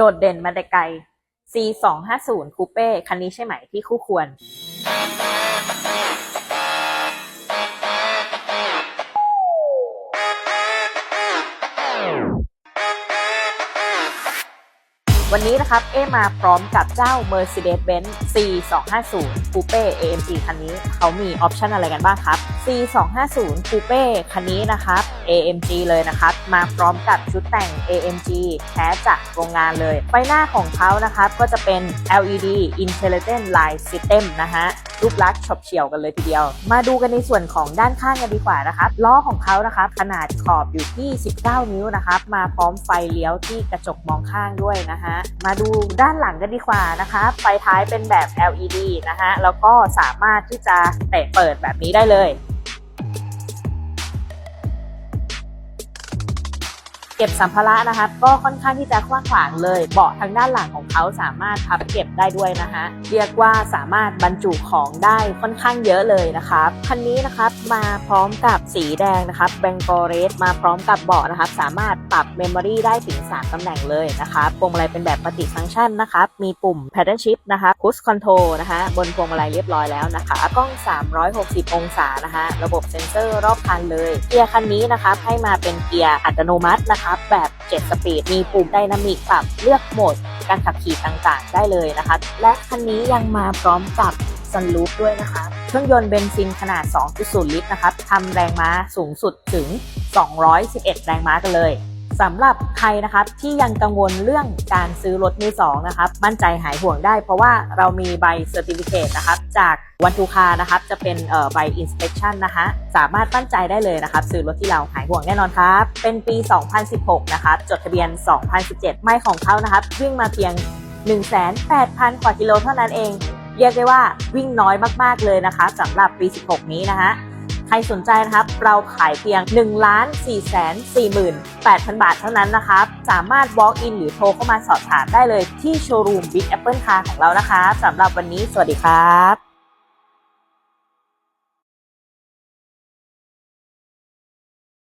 โดดเด่นมาแต่ไกล C 2 5 0 คูเป้คันนี้ใช่ไหมที่คู่ควร วันนี้นะครับ เอมาพร้อมกับเจ้า Mercedes-Benz C 2 5 0 Coupe AMG คันนี้ เขามีออปชันอะไรกันบ้างครับ C 2 5 0 Coupe คันนี้นะครับ AMG เลยนะครับ มาพร้อมกับชุดแต่ง AMG แท้จากโรงงานเลย ไฟหน้าของเขานะครับก็จะเป็น LED Intelligent Light System นะฮะรูปลักษณ์ฉบเฉี่ยวกันเลยทีเดียว มาดูกันในส่วนของด้านข้างกันดีกว่านะครับล้อของเขานะครับขนาดขอบอยู่ที่ 19 นิ้วนะครับมาพร้อมไฟเลี้ยวที่กระจกมองข้างด้วยนะฮะมาดูด้านหลังกันดีกว่านะคะไฟท้ายเป็นแบบ LED นะฮะแล้วก็สามารถที่จะเตะเปิดแบบนี้ได้เลย เก็บสัมภาระนะครับก็ค่อนข้างที่จะกว้างขวางเลย เบาะทางด้านหลังของเขาสามารถพับเก็บได้ด้วยนะฮะเรียกว่าสามารถบรรจุของได้ค่อนข้างเยอะเลยนะครับคันนี้นะครับมาพร้อมกับสีแดงนะครับแบงกอเรสมาพร้อมกับเบาะนะครับสามารถปรับเมมโมรีได้ถึง 3ตำแหน่งเลยนะครับพวงมาลัยเป็นแบบปฏิฟังก์ชันนะครับมีปุ่ม Pattern Shift นะคะพุชคอนโทรนะคะบนพวงมาลัยเรียบร้อยแล้วนะคะกล้อง 360 องศานะคะระบบเซ็นเซอร์รอบคันเลยเกียร์คันนี้นะครับให้มาเป็นเกียร์อัตโนมัตินะคะรับแบบ7สปีดมีปุ่มไดนามิกปรับเลือกโหมด การขับขี่ต่างๆ ได้เลยนะคะ และคันนี้ยังมาพร้อมกับซันลูปด้วยนะคะ เครื่องยนต์เบนซินขนาด 2.0 ลิตรนะครับทำแรงม้าสูงสุดถึง 211 แรงม้ากันเลย สำหรับใครนะครับที่ยังกังวลเรื่องการซื้อรถมือสองนะครับมั่นใจหายห่วงได้เพราะว่าเรามีใบเซอร์ติฟิเคตนะครับจากวันทูคานะครับจะเป็นใบอินสเป t ชันนะคะสามารถมั่นใจได้เลยนะครับซื้อรถที่เราหายห่วงแน่นอนครับ เป็นปี 2016 นะครับจดทะเบียน 2017 ไม่ของเขานะครับวิ่งมาเพียง 18,000กว่ากิโลเท่านั้นเอง เรียกได้ว่าวิ่งน้อยมากๆเลยนะคะสำหรับปี 16 นี้นะฮะ ใครสนใจนะครับ เราขายเพียง1 4 4 8 0 0 0 บาทเท่านั้นนะครับ สามารถ walk in หรือโทรเข้ามาสอบถามได้เลยที่โชว์รูม Big Apple Car ของเรานะคะสำหรับวันนี้สวัสดีครับ